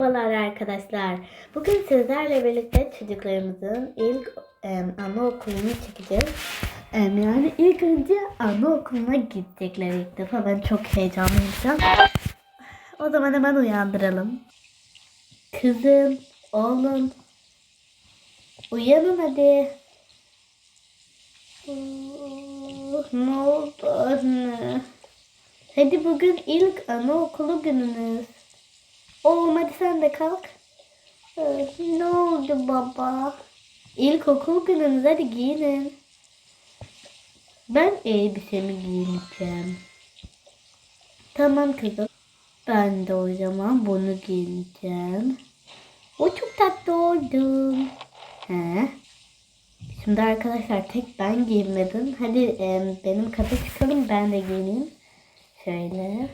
Merhabalar arkadaşlar. Bugün sizlerle birlikte çocuklarımızın ilk em, anaokulunu çekeceğiz. Em, yani ilk önce anaokuluna gidecekler ilk defa. Ben çok heyecanlıyım. O zaman hemen uyandıralım. Kızım, oğlum. Uyanın hadi. Oh, ne oldu anne? Hadi bugün ilk anaokulu gününüz. Oğlum hadi sen de kalk. Ee, Ne oldu baba? İlkokul gününüz hadi giyinin. Ben elbisemi giyineceğim. Tamam kızım. Ben de o zaman bunu giyineceğim. O çok tatlı oldum. He. Şimdi arkadaşlar tek ben giyinmedim. Hadi em, benim kata çıkalım ben de giyineyim. Şöyle.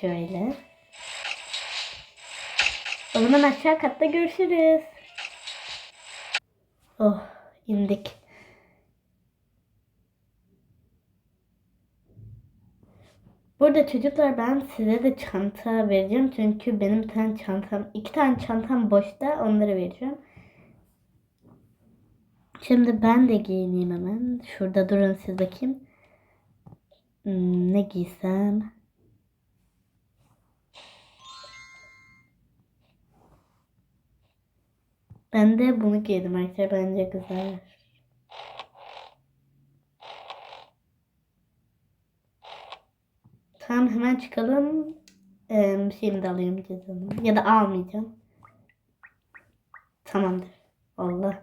Şöyle. O zaman aşağı katta görüşürüz. Oh indik. Burada çocuklar ben size de çanta vereceğim. Çünkü benim tane çantam, iki tane çantam boşta onları vereceğim. Şimdi ben de giyineyim hemen. Şurada durun siz bakayım. Hmm, ne giysem? Ben de bunu giydim arkadaşlar. Bence güzel. Tamam hemen çıkalım. Ee, şimdi alayım cüzdanımı. Ya da almayacağım. Tamamdır. Allah.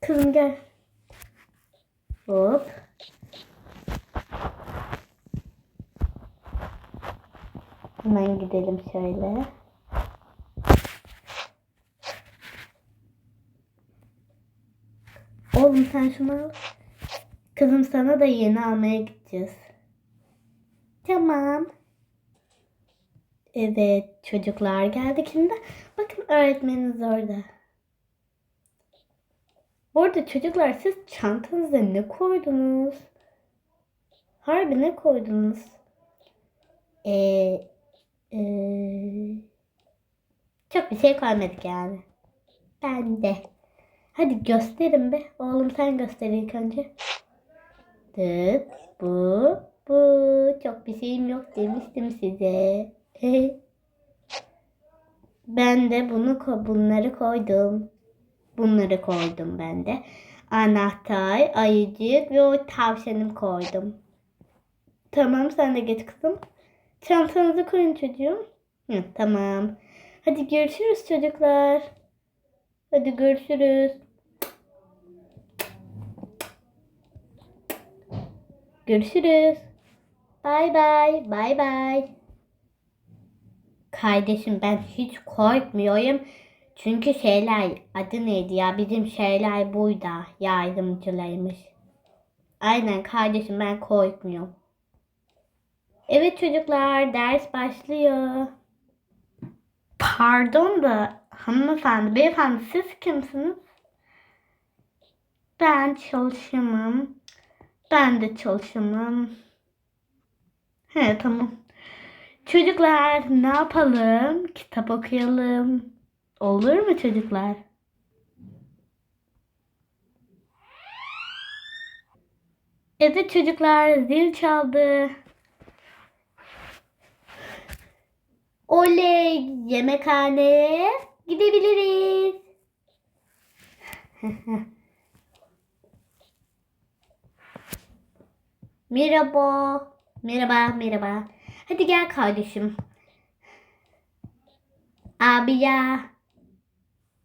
Kızım gel. Hop. Hemen gidelim şöyle. Oğlum sen şunu al. Kızım sana da yeni almaya gideceğiz. Tamam. Evet çocuklar geldik şimdi. Bakın öğretmeniniz orada. Bu arada çocuklar siz çantanıza ne koydunuz? Harbi ne koydunuz? Ee, ee, çok bir şey koymadık yani. Ben de. Hadi gösterin be. Oğlum sen göster ilk önce. Tık bu bu. Çok bir şeyim yok demiştim size. ben de bunu bunları koydum. Bunları koydum ben de. Anahtar, ayıcık ve o tavşanım koydum. Tamam sen de geç kızım. Çantanızı koyun çocuğum. Hı, tamam. Hadi görüşürüz çocuklar. Hadi görüşürüz. Görüşürüz. Bay bay. Bay bay. Kardeşim ben hiç korkmuyorum. Çünkü şeyler adı neydi ya bizim şeyler buydu yardımcılarmış. Aynen kardeşim ben korkmuyorum. Evet çocuklar ders başlıyor. Pardon da hanımefendi, beyefendi siz kimsiniz? Ben çalışanım. Ben de çalışanım. He tamam. Çocuklar ne yapalım? Kitap okuyalım. Olur mu çocuklar? Evet çocuklar zil çaldı. Oley yemekhaneye gidebiliriz. Merhaba. Merhaba, merhaba. Hadi gel kardeşim. Abi ya.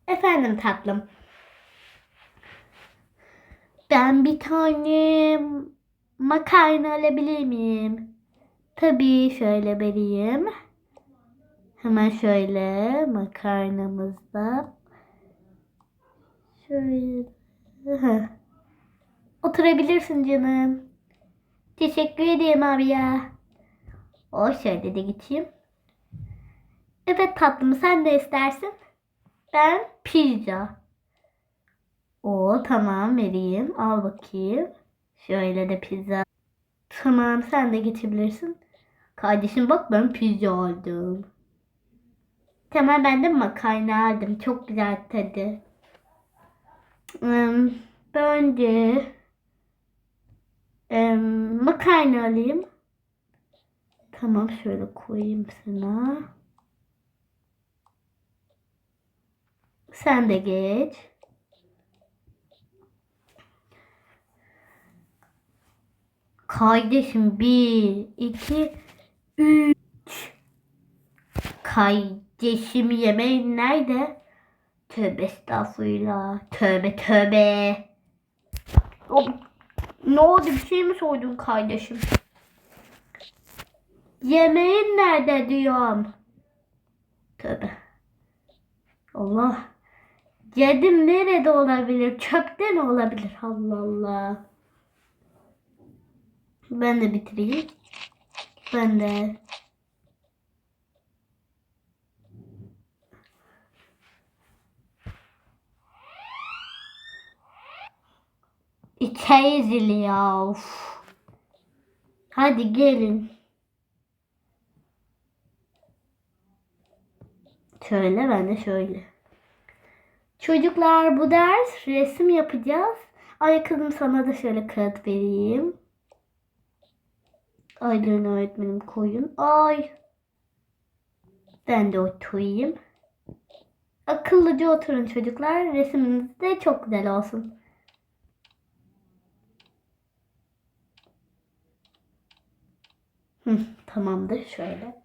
Efendim tatlım. Ben bir tane makarna alabilir miyim? Tabii şöyle vereyim. Hemen şöyle makarnamızda. Şöyle. Oturabilirsin canım. Teşekkür ederim abi ya. O şöyle de geçeyim. Evet tatlım sen ne istersin? Ben pizza. O tamam vereyim. Al bakayım. Şöyle de pizza. Tamam sen de geçebilirsin. Kardeşim bak ben pizza aldım. Tamam ben de makarna aldım. Çok güzel tadı. Hmm, ben de em, makarna alayım. Tamam şöyle koyayım sana. Sen de geç. Kardeşim bir, iki, üç. Kardeşim yemeğin nerede? Tövbe estağfurullah. Tövbe tövbe. Hop. Ne oldu bir şey mi sordun kardeşim? Yemeğin nerede diyorum. Tövbe. Allah. Yedim nerede olabilir? Çöpte mi olabilir? Allah Allah. Ben de bitireyim. Ben de. İçeri zili ya. Of. Hadi gelin. Şöyle ben de şöyle. Çocuklar bu ders resim yapacağız. Ay sana da şöyle kağıt vereyim. Aylarını öğretmenim koyun. Ay. Ben de oturayım. Akıllıca oturun çocuklar. Resminiz de çok güzel olsun. Hı, tamamdır şöyle.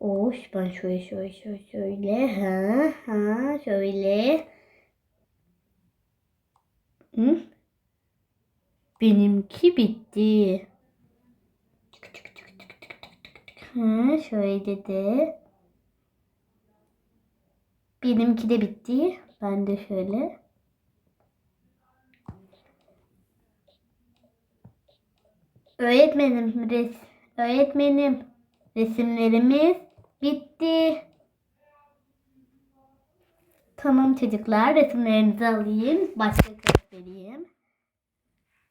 Oş ben şöyle şöyle şöyle şöyle ha ha şöyle. Hı? Benimki bitti. Ha şöyle de. Benimki de bitti. Ben de şöyle. Öğretmenim res öğretmenim resimlerimiz bitti. Tamam çocuklar resimlerinizi alayım. Başka göstereyim.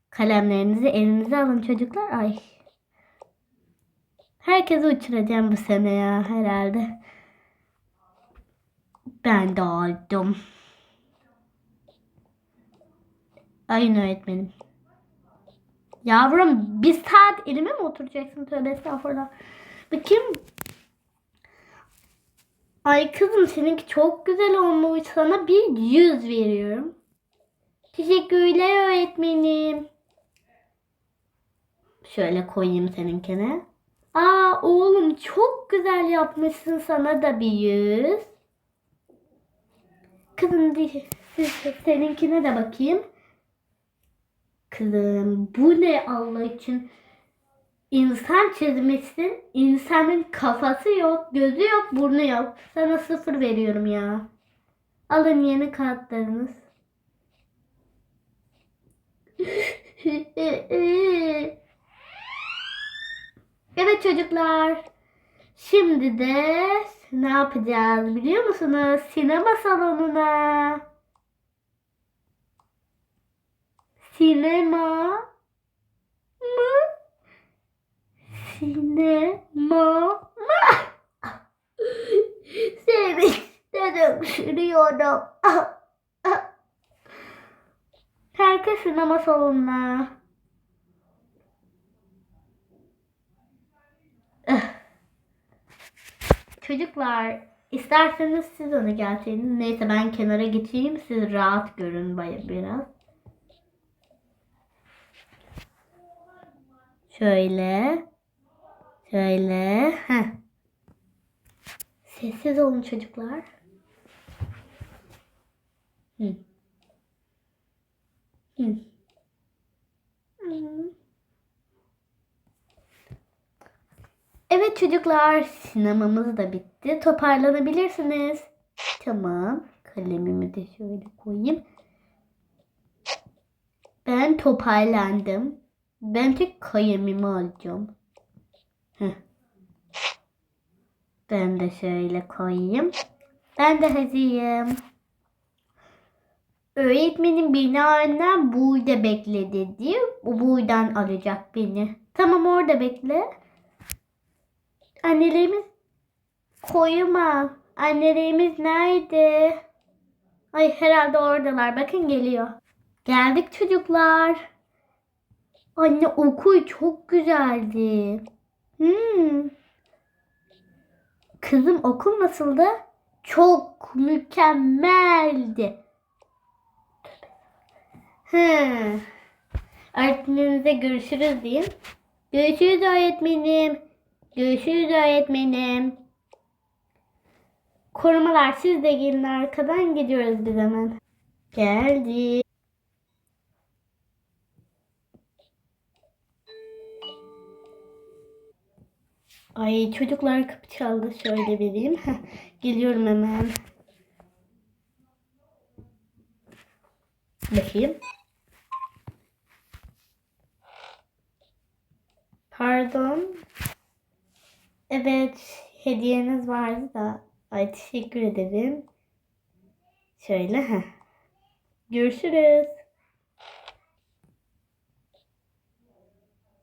Kalemlerinizi elinize alın çocuklar. Ay. Herkesi uçuracağım bu sene ya herhalde. Ben de aldım. Ayın öğretmenim. Yavrum bir saat elime mi oturacaksın? Tövbe estağfurullah. Bakayım. Ay kızım seninki çok güzel olmuş. Sana bir yüz veriyorum. Teşekkürler öğretmenim. Şöyle koyayım seninkine. Aa oğlum çok güzel yapmışsın sana da bir yüz. Kızım siz- seninkine de bakayım. Kızım bu ne Allah için? İnsan çizmişsin. İnsanın kafası yok, gözü yok, burnu yok. Sana sıfır veriyorum ya. Alın yeni kartlarınız. evet çocuklar. Şimdi de ne yapacağız biliyor musunuz? Sinema salonuna. Sinema mı? Sinema mı? Sevinçten öksürüyorum. Herkes sinema salonuna. Çocuklar isterseniz siz onu gelseniz. Neyse ben kenara geçeyim. Siz rahat görün biraz. Şöyle. Şöyle. Heh. Sessiz olun çocuklar. Hı. Hı. Hı. Evet çocuklar, sinemamız da bitti. Toparlanabilirsiniz. Tamam. Kalemimi de şöyle koyayım. Ben toparlandım. Ben tek kalemimi alacağım. Heh. Ben de şöyle koyayım. Ben de hazırım. Öğretmenim beni annem burada bekle dedi. O buradan alacak beni. Tamam orada bekle. Annelerimiz koyuma. Annelerimiz nerede? Ay herhalde oradalar. Bakın geliyor. Geldik çocuklar. Anne okul çok güzeldi. Hmm. Kızım okul nasıldı? Çok mükemmeldi. Hı. Öğretmeninize görüşürüz diyeyim. Görüşürüz öğretmenim. Görüşürüz öğretmenim. Korumalar siz de gelin arkadan gidiyoruz biz hemen. Geldi. Ay çocuklar kapı çaldı şöyle vereyim. Geliyorum hemen. Bakayım. Pardon. Evet, hediyeniz vardı da. Ay teşekkür ederim. Şöyle. Görüşürüz.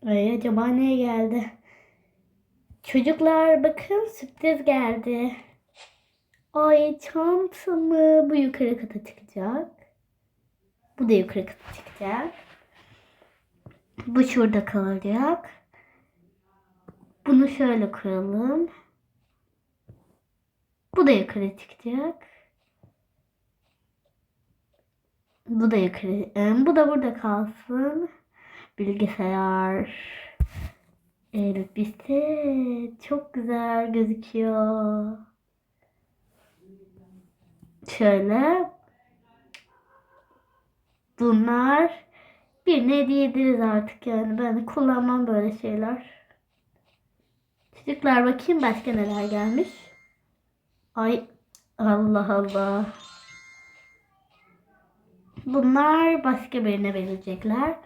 Ay acaba neye geldi? Çocuklar bakın sürpriz geldi. Ay çantamı bu yukarı kata çıkacak. Bu da yukarı kata çıkacak. Bu şurada kalacak. Bunu şöyle koyalım. Bu da yukarı çıkacak. Bu da yukarı. em, Bu da burada kalsın. Bilgisayar. Elbise. Güzel gözüküyor. Şöyle. Bunlar birine hediye ederiz artık yani. Ben kullanmam böyle şeyler. Çocuklar bakayım başka neler gelmiş. Ay Allah Allah. Bunlar başka birine verecekler.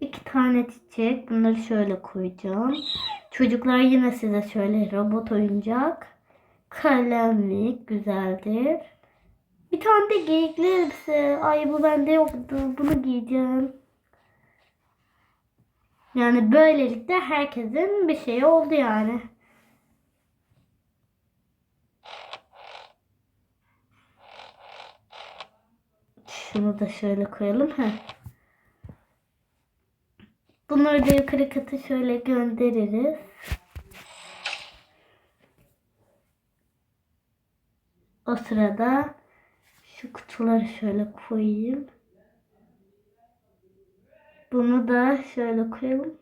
İki tane çiçek. Bunları şöyle koyacağım. Çocuklar yine size şöyle robot oyuncak. Kalemlik güzeldir. Bir tane de geyikli elbise. Ay bu bende yoktu. Bunu giyeceğim. Yani böylelikle herkesin bir şeyi oldu yani. Şunu da şöyle koyalım. Heh. Bunları da yukarı kata şöyle göndeririz. O sırada şu kutuları şöyle koyayım. Bunu da şöyle koyalım.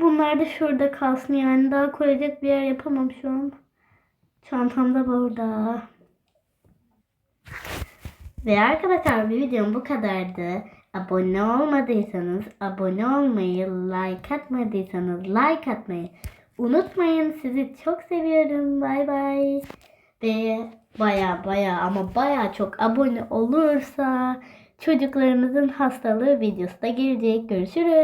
Bunlar da şurada kalsın yani daha koyacak bir yer yapamam şu an. Çantam da burada. Ve arkadaşlar bir videom bu kadardı. Abone olmadıysanız abone olmayı, like atmadıysanız like atmayı unutmayın. Sizi çok seviyorum. Bay bay. Ve baya baya ama baya çok abone olursa çocuklarımızın hastalığı videosu da gelecek. Görüşürüz.